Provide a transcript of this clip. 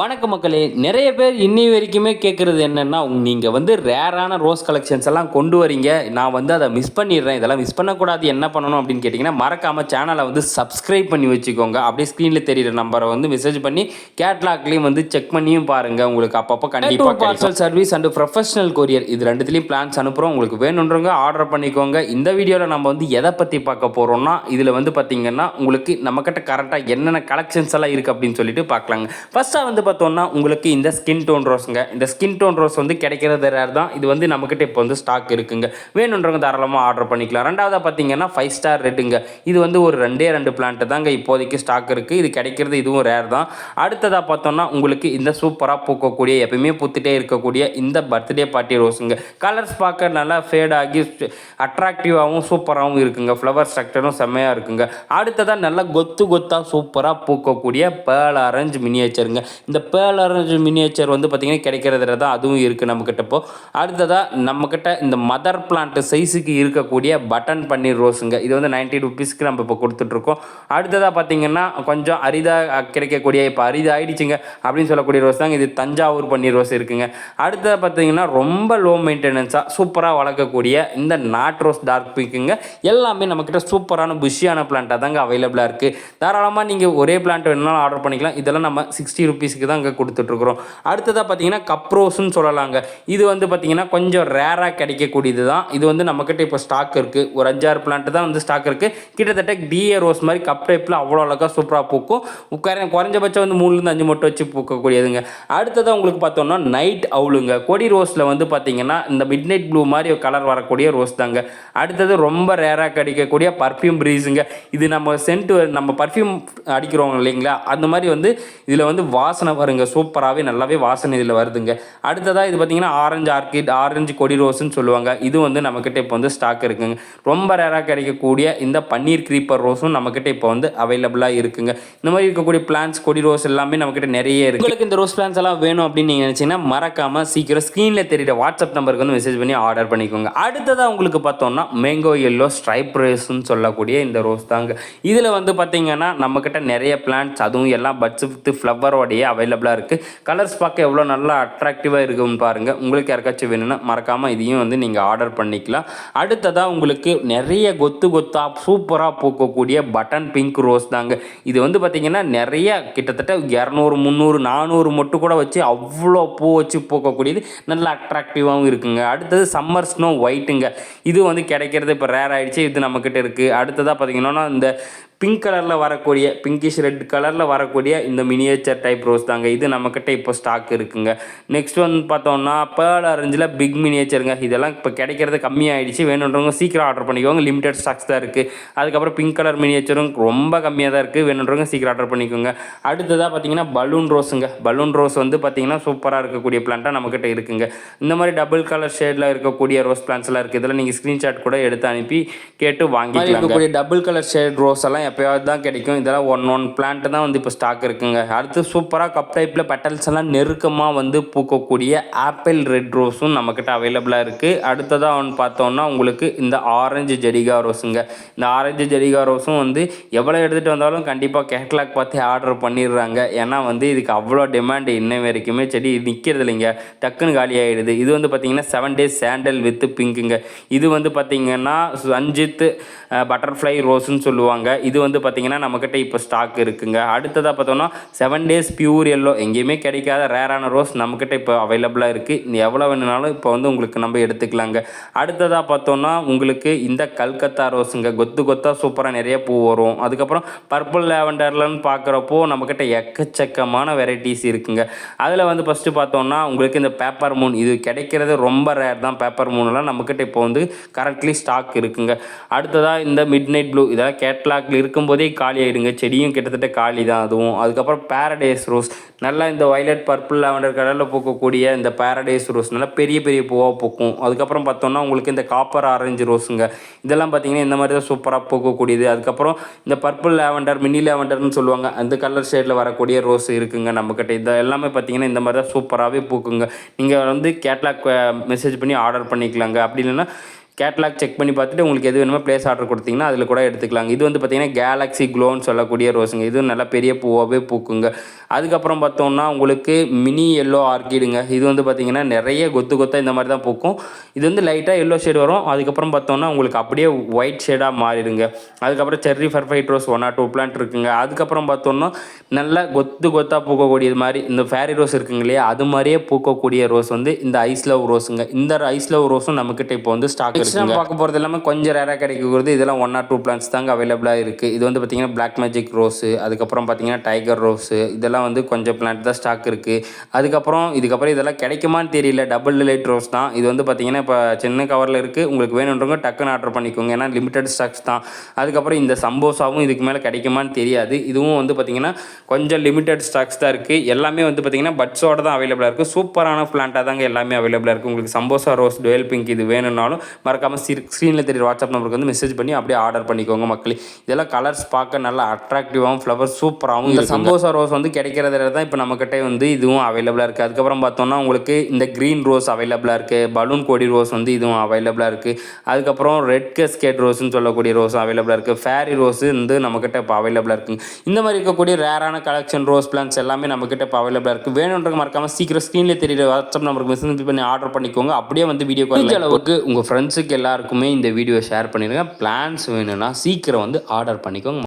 வணக்கம் மக்களே நிறைய பேர் இன்னி வரைக்குமே கேட்குறது என்னென்னா நீங்கள் வந்து ரேரான ரோஸ் கலெக்ஷன்ஸ் எல்லாம் கொண்டு வரீங்க. நான் வந்து அதை மிஸ் பண்ணிடுறேன். இதெல்லாம் மிஸ் பண்ணக்கூடாது. என்ன பண்ணணும் அப்படின்னு கேட்டிங்கன்னா மறக்காமல் சேனலை வந்து சப்ஸ்கிரைப் பண்ணி வச்சுக்கோங்க. அப்படியே ஸ்க்ரீனில் தெரியிற நம்பரை வந்து மெசேஜ் பண்ணி கேட்லாக்லேயும் வந்து செக் பண்ணியும் பாருங்கள் உங்களுக்கு அப்பப்போ கண்டிப்பாக parcel service and professional courier இது ரெண்டுத்துலேயும் பிளான்ஸ் அனுப்புகிறோம் உங்களுக்கு வேணுன்றவங்க ஆர்டர் பண்ணிக்கோங்க. இந்த வீடியோவில் நம்ம வந்து எதை பற்றி பார்க்க போகிறோம்னா இதில் வந்து பார்த்தீங்கன்னா உங்களுக்கு நம்மக்கிட்ட கரெக்டாக என்னென்ன கலெக்ஷன்ஸ் எல்லாம் இருக்குது அப்படின்னு சொல்லிட்டு பார்க்கலாங்க. ஃபர்ஸ்ட்டாக வந்து பார்த்தோன்னா உங்களுக்கு இந்த ஸ்கின் டோன் ரோஸுங்க இந்த ஸ்கின் டோன் ரோஸ் வந்து கிடைக்கிறது ரேர் தான். இது வந்து நம்மக்கிட்ட இப்போ வந்து ஸ்டாக் இருக்குங்க. வேணுன்றவங்க தாராளமாக ஆர்டர் பண்ணிக்கலாம். ரெண்டாவதாக பார்த்தீங்கன்னா ஃபைவ் ஸ்டார் ரெட்டுங்க இது வந்து ஒரு ரெண்டே ரெண்டு பிளான்ட் தாங்க இப்போதைக்கு ஸ்டாக் இருக்குது இது கிடைக்கிறது இதுவும் ரேர் தான். அடுத்ததாக பார்த்தோன்னா உங்களுக்கு இந்த சூப்பராக பூக்கக்கூடிய எப்பயுமே பூத்துட்டே இருக்கக்கூடிய இந்த பர்த்டே பார்ட்டி ரோஸுங்க கலர்ஸ் பார்க்க நல்லா ஃபேட் ஆகி அட்ராக்டிவாகவும் சூப்பராகவும் இருக்குங்க. ஃப்ளவர் ஸ்ட்ரக்சரும் செம்மையாக இருக்குங்க. அடுத்ததாக நல்லா கொத்து கொத்தாக சூப்பராக பூக்கக்கூடிய பேர்ல் ஆரஞ்சு மினியேச்சருங்க இந்த பேர்ல் ஆரஞ்சு மினியேச்சர் வந்து பார்த்திங்கன்னா கிடைக்கிறதுல தான் அதுவும் இருக்குது நம்மக்கிட்ட இப்போ. அடுத்ததாக நம்மக்கிட்ட இந்த மதர் பிளான்ட் சைஸுக்கு இருக்கக்கூடிய பட்டன் பன்னீர் ரோஸுங்க. இது வந்து நைன்ட்டி ருபீஸ்க்கு நம்ம இப்போ கொடுத்துட்ருக்கோம். அடுத்ததாக பார்த்திங்கன்னா கொஞ்சம் அரிதாக கிடைக்கக்கூடிய இப்போ அரிதாகிடுச்சுங்க அப்படின்னு சொல்லக்கூடிய ரோஸ் தாங்க. இது தஞ்சாவூர் பன்னீர் ரோஸ் இருக்குங்க. அடுத்ததாக பார்த்தீங்கன்னா ரொம்ப லோ மெயின்டெனன்ஸாக சூப்பராக வளர்க்கக்கூடிய இந்த நாட் ரோஸ் டார்க் பிங்க்குங்க எல்லாமே நம்மக்கிட்ட சூப்பரான புஷியான பிளான்ட்டாக தாங்க அவைலபிளாக இருக்குது தாராளமாக நீங்கள் ஒரே பிளான்ட் வேணுனாலும் ஆர்டர் பண்ணிக்கலாம். இதெல்லாம் நம்ம சிக்ஸ்டி ருபீஸ்க்கு தான் இங்கே கொடுத்துட்ருக்குறோம். அடுத்ததாக பார்த்தீங்கன்னா கப் ரோஸ்னு சொல்லலாங்க. இது வந்து பார்த்தீங்கன்னா கொஞ்சம் ரேராக கிடைக்கக்கூடியது தான். இது வந்து நம்மக்கிட்ட இப்போ ஸ்டாக் இருக்குது ஒரு அஞ்சாறு பிளான்ட் தான் வந்து ஸ்டாக் இருக்குது கிட்டத்தட்ட டிஏ ரோஸ் மாதிரி கப் டைப்பில் அவ்வளோ அழகாக சூப்பராக பூக்கும். குறை குறைஞ்சபட்சம் வந்து மூணுலேருந்து அஞ்சு மட்டும் வச்சு பூக்கக்கூடியதுங்க. அடுத்ததாக உங்களுக்கு பார்த்தோம்னா நைட் அவுளுங்க கொடி ரோஸில் வந்து பார்த்தீங்கன்னா இந்த மிட் நைட் ப்ளூ மாதிரி கலர் வரக்கூடிய ரோஸ் தாங்க. அடுத்தது ரொம்ப ரேராக கிடைக்கக்கூடிய பர்ஃப்யூம் ப்ரீஸுங்க இது நம்ம சென்ட் நம்ம பர்ஃப்யூம் அடிக்கிறோம் இல்லைங்களா? அந்த மாதிரி வந்து இதில் வந்து வாசனை வருங்க. சூப்பராகவே நல்லாவே வாசனை இதில் வருதுங்க. அடுத்ததாக இது பார்த்தீங்கன்னா ஆரஞ்சு ஆர்கிட் ஆரஞ்சு கொடி ரோஸ்ன்னு சொல்லுவாங்க. இது வந்து நம்மக்கிட்ட இப்போ வந்து ஸ்டாக் இருக்குங்க. ரொம்ப ரேராக கிடைக்கக்கூடிய இந்த பன்னீர் க்ரீப்பர் ரோஸும் நம்மக்கிட்ட இப்போ வந்து அவைலபிளாக இருக்குங்க. இந்த மாதிரி இருக்கக்கூடிய பிளான்ஸ் கொடி ரோஸ் எல்லாமே நம்மக்கிட்ட நிறைய இருக்குது உங்களுக்கு இந்த ரோஸ் பிளான்ஸ் எல்லாம் வேணும் அப்படின்னு நீங்கள் நினச்சிங்கன்னா மறக்காமல் சீக்கிரம் ஸ்க்ரீனில் தெரியுற வாட்ஸ்அப் நம்பருக்கு வந்து மெசேஜ் பண்ணி ஆர்டர் பண்ணிக்கோங்க. அடுத்ததாக உங்களுக்கு பார்த்தோம்னா மேங்கோ எல்லோ ஸ்ட்ரைப் ரோஸ்ன்னு சொல்லக்கூடிய இந்த ரோஸ் தாங்க. இதில் வந்து பார்த்தீங்கன்னா நம்மக்கிட்ட நிறைய பிளான்ஸ் அதுவும் எல்லாம் பட்ஸ் வித் ஃப்ளவரோடையே அவைலபிளாக இருக்குது கலர்ஸ் பார்க்க எவ்வளோ நல்லா அட்ராக்டிவாக இருக்குன்னு பாருங்கள் உங்களுக்கு யாருக்காச்சும் வேணும்னா மறக்காமல் இதையும் வந்து நீங்கள் ஆர்டர் பண்ணிக்கலாம். அடுத்ததாக உங்களுக்கு நிறைய கொத்து கொத்தாக சூப்பராக பூக்கக்கூடிய பட்டன் பிங்க் ரோஸ் தாங்க. இது வந்து பார்த்திங்கன்னா நிறைய கிட்டத்தட்ட இரநூறு முந்நூறு நானூறு மட்டும் கூட வச்சு அவ்வளோ பூ வச்சு பூக்கக்கூடியது. நல்ல அட்ராக்டிவாகவும் இருக்குங்க. அடுத்தது சம்மர் ஸ்னோ ஒயிட்டுங்க இது வந்து கிடைக்கிறது இப்போ ரேர் ஆகிடுச்சு இது நம்மக்கிட்ட இருக்குது அடுத்ததாக பார்த்திங்கன்னா இந்த பிங்க் கலரில் வரக்கூடிய பிங்கிஷ் ரெட் கலரில் வரக்கூடிய இந்த மினியேச்சர் டைப் ரோஸ் தாங்க. இது நம்மக்கிட்ட இப்போ ஸ்டாக் இருக்குங்க. நெக்ஸ்ட் வந்து பார்த்தோம்னா பேர்ல் ஆரஞ்சில் பிக் மினியேச்சருங்க இதெல்லாம் இப்போ கிடைக்கிறது கம்மியாகிடுச்சு வேணுன்றவங்க சீக்கிரம் ஆர்டர் பண்ணிக்கோங்க. லிமிடெட் ஸ்டாக்ஸ் தான் இருக்குது அதுக்கப்புறம் பிங்க் கலர் மினியேச்சரும் ரொம்ப கம்மியாக தான் இருக்குது வேணுன்றவங்க சீக்கிரம் ஆர்டர் பண்ணிக்கோங்க. அடுத்ததாக பார்த்தீங்கன்னா பலூன் ரோஸுங்க பலூன் ரோஸ் வந்து பார்த்தீங்கன்னா சூப்பராக இருக்கக்கூடிய பிளான்ட்டாக நம்மக்கிட்ட இருக்குங்க. இந்த மாதிரி டபுள் கலர் ஷேடில் இருக்கக்கூடிய ரோஸ் பிளான்ஸ்லாம் இருக்குது இதெல்லாம் நீங்கள் ஸ்க்ரீன்ஷாட் கூட எடுத்து அனுப்பி கேட்டு வாங்கி இருக்கக்கூடிய டபுள் கலர் ஷேட் ரோஸ் எல்லாம் எப்போயாவது தான் கிடைக்கும். இதெல்லாம் ஒன் ஒன் பிளான்ட்டு தான் வந்து இப்போ ஸ்டாக் இருக்குங்க. அடுத்து சூப்பராக கப் டைப்பில் பெட்டல்ஸ் எல்லாம் நெருக்கமாக வந்து பூக்கக்கூடிய ஆப்பிள் ரெட் ரோஸும் நம்மக்கிட்ட அவைலபிளாக இருக்குது அடுத்ததாக ஒன்று பார்த்தோம்னா உங்களுக்கு இந்த ஆரஞ்சு ஜெரிகா ரோஸுங்க இந்த ஆரஞ்சு ஜெரிகா ரோஸும் வந்து எவ்வளோ எடுத்துகிட்டு வந்தாலும் கண்டிப்பாக கேட்லாக் பார்த்து ஆர்டர் பண்ணிடுறாங்க. ஏன்னா வந்து இதுக்கு அவ்வளோ டிமாண்ட் இன்ன வரைக்குமே செடி நிற்கிறது இல்லைங்க. டக்குன்னு காலி ஆகிடுது இது வந்து பார்த்திங்கன்னா செவன் டேஸ் சாண்டல் வித்து பிங்க்குங்க இது வந்து பார்த்திங்கன்னா சஞ்சித் பட்டர்ஃப்ளை ரோஸ்ன்னு சொல்லுவாங்க. இது வந்து பார்த்திங்கன்னா நம்மக்கிட்ட இப்போ ஸ்டாக் இருக்குங்க. அடுத்ததாக பார்த்தோம்னா செவன் டேஸ் பியூர் எல்லோ எங்கேயுமே கிடைக்காத ரேரான ரோஸ் நம்மக்கிட்ட இப்போ அவைலபிளாக இருக்குது எவ்வளோ வேணுனாலும் இப்போ வந்து உங்களுக்கு நம்ம எடுத்துக்கலாங்க. அடுத்ததாக பார்த்தோம்னா உங்களுக்கு இந்த கல்கத்தா ரோஸுங்க கொத்து கொத்தாக சூப்பராக நிறைய பூ வரும். அதுக்கப்புறம் பர்பிள் லேவண்டர்லன்னு பார்க்குறப்போ நம்மக்கிட்ட எக்கச்சக்கமான வெரைட்டிஸ் இருக்குங்க. அதில் வந்து ஃபஸ்ட்டு பார்த்தோம்னா உங்களுக்கு இந்த பேப்பர் மூன் இது கிடைக்கிறது ரொம்ப ரேர் தான். பேப்பர் மூன்லாம் நம்மக்கிட்ட இப்போ வந்து கரண்ட்லி ஸ்டாக் இருக்குங்க. அடுத்ததாக இந்த மிட் நைட் ப்ளூ இதெல்லாம் கேட்லாக்ல இருக்கும்போதே காலி ஆகிடுங்க செடியும் கிட்டத்தட்ட காலி தான் அதுவும். அதுக்கப்புறம் பேரடைஸ் ரோஸ் நல்லா இந்த வயலட் பர்பிள் லாவெண்டர் கலரில் பூக்கக்கூடிய இந்த பேரடைஸ் ரோஸ் நல்லா பெரிய பெரிய பூவாக பூக்கும். அதுக்கப்புறம் பார்த்தோம்னா உங்களுக்கு இந்த காப்பர் ஆரஞ்சு ரோஸுங்க இதெல்லாம் பார்த்தீங்கன்னா இந்த மாதிரி தான் சூப்பராக பூக்கக்கூடியது. அதுக்கப்புறம் இந்த பர்பிள் லேவெண்டர் மினி லேவெண்டர்னு சொல்லுவாங்க. அந்த கலர் ஷேடில் வரக்கூடிய ரோஸ் இருக்குங்க நம்மக்கிட்ட இது எல்லாமே பார்த்தீங்கன்னா இந்த மாதிரி தான் சூப்பராகவே பூக்குங்க. நீங்கள் வந்து கேட்லாக் மெசேஜ் பண்ணி ஆர்டர் பண்ணிக்கலாங்க. அப்படி இல்லைன்னா கேட்லாக் செக் பண்ணி பார்த்துட்டு உங்களுக்கு எது வேணுமோ ப்ளேஸ் ஆர்டர் கொடுத்தீங்கன்னா அதில் கூட எடுத்துக்கலாங்க. இது வந்து பார்த்தீங்கன்னா கேலக்ஸி க்ளோன்னு சொல்லக்கூடிய ரோஸுங்க. இது நல்லா பெரிய பூவாகவே பூக்குங்க. அதுக்கப்புறம் பார்த்தோம்னா உங்களுக்கு மினி எல்லோ ஆர்கிடுங்க இது வந்து பார்த்தீங்கன்னா நிறைய கொத்து கொத்தாக இந்த மாதிரி தான் பூக்கும். இது வந்து லைட்டாக எல்லோ ஷேடு வரும். அதுக்கப்புறம் பார்த்தோம்னா உங்களுக்கு அப்படியே ஒயிட் ஷேடாக மாறிடுங்க. அதுக்கப்புறம் cherry ஃபர்ஃபைட் rose one or two plant இருக்குங்க. அதுக்கப்புறம் பார்த்தோம்னா நல்லா கொத்து கொத்தாக பூக்கக்கூடியது மாதிரி இந்த ஃபேரி ரோஸ் இருக்குங்க இல்லையா? அது மாதிரியே பூக்கக்கூடிய ரோஸ் வந்து இந்த ஐஸ் லவ் ரோஸுங்க இந்த ஐஸ் லவ் ரோஸும் நம்மக்கிட்ட இப்போ வந்து ஸ்டாக் இருக்குங்க பார்க்க போகிறது எல்லாமே கொஞ்சம் ரேராக கிடைக்கிறது இதெல்லாம் ஒன் ஆர் டூ பிளான்ஸ் தாங்க அவைலபிளாக இருக்குது இது வந்து பார்த்தீங்கன்னா பிளாக் மேஜிக் ரோஸு அதுக்கப்புறம் பார்த்தீங்கன்னா டைகர் ரோஸு இதெல்லாம் வந்து கொஞ்சம் பிளான்ட் தான் ஸ்டாக் இருக்குது அதுக்கப்புறம் இதுக்கப்புறம் இதெல்லாம் கிடைக்குமான்னு தெரியல. டபுள் லைட் ரோஸ் தான். இது வந்து பார்த்தீங்கன்னா இப்போ சின்ன கவரில் இருக்குது உங்களுக்கு வேணுன்றவங்க டக்குன்னு ஆர்டர் பண்ணிக்கோங்க. ஏன்னா லிமிட்டட் ஸ்டாக்ஸ் தான். அதுக்கப்புறம் இந்த சம்போசாவும் இதுக்கு மேலே கிடைக்குமான்னு தெரியாது. இதுவும் வந்து பார்த்தீங்கன்னா கொஞ்சம் லிமிட்டட் ஸ்டாக்ஸ் தான் இருக்குது எல்லாமே வந்து பார்த்தீங்கன்னா பட்ஸோட தான் அவைலபிளாக இருக்குது சூப்பரான பிளான்ட்டாக தாங்க எல்லாமே அவைலபிளாக இருக்குது உங்களுக்கு சம்போசா ரோஸ் டுவெல் பிங்க் இது வேணும்னாலும் மறக்காமல் ஸ்க்ரீனில் தெரியுற வாட்ஸ்அப் நம்பருக்கு வந்து மெசேஜ் பண்ணி அப்படியே ஆர்டர் பண்ணிக்கோங்க மக்களே. இதெல்லாம் கலர்ஸ் பார்க்க நல்லா அட்ராக்டிவாகவும் ஃப்ளவர் சூப்பராகவும் இந்த சம்போசா ரோஸ் வந்து கிடைக்கிறதுல தான் இப்போ நம்மக்கிட்ட வந்து இதுவும் அவைலபிளாக இருக்குது அதுக்கப்புறம் பார்த்தோம்னா உங்களுக்கு இந்த க்ரீன் ரோஸ் அவைலபிளாக இருக்குது பலூன் கொடி ரோஸ் வந்து இதுவும் அவைலபிளாக இருக்குது அதுக்கப்புறம் ரெட் கஸ்கேட் ரோஸ்னு சொல்லக்கூடிய ரோஸ் அவைலபிளாக இருக்குது ஃபேரி ரோஸ் வந்து நம்மக்கிட்ட இப்போ அவைலபிளாக இருக்குங்க. இந்த மாதிரி இருக்கக்கூடிய ரேரான கலெக்ஷன் ரோஸ் பிளான்ஸ் எல்லாமே நம்மக்கிட்ட இப்போ அவைலபிளாக இருக்குது வேணுன்றவங்க மறக்காமல் சீக்கிரம் ஸ்க்ரீனில் தெரியுற வாட்ஸ்அப் நம்பருக்கு மெசேஜ் பண்ணி ஆர்டர் பண்ணிக்கோங்க. அப்படியே வந்து வீடியோ கால் அளவுக்கு உங்கள் ஃப்ரெண்ட்ஸுக்கு எல்லாருக்குமே இந்த வீடியோ ஷேர் பண்ணிடுங்க. பிளான்ஸ் வேணும்னா சீக்கிரம் வந்து ஆர்டர் பண்ணிக்கோங்க.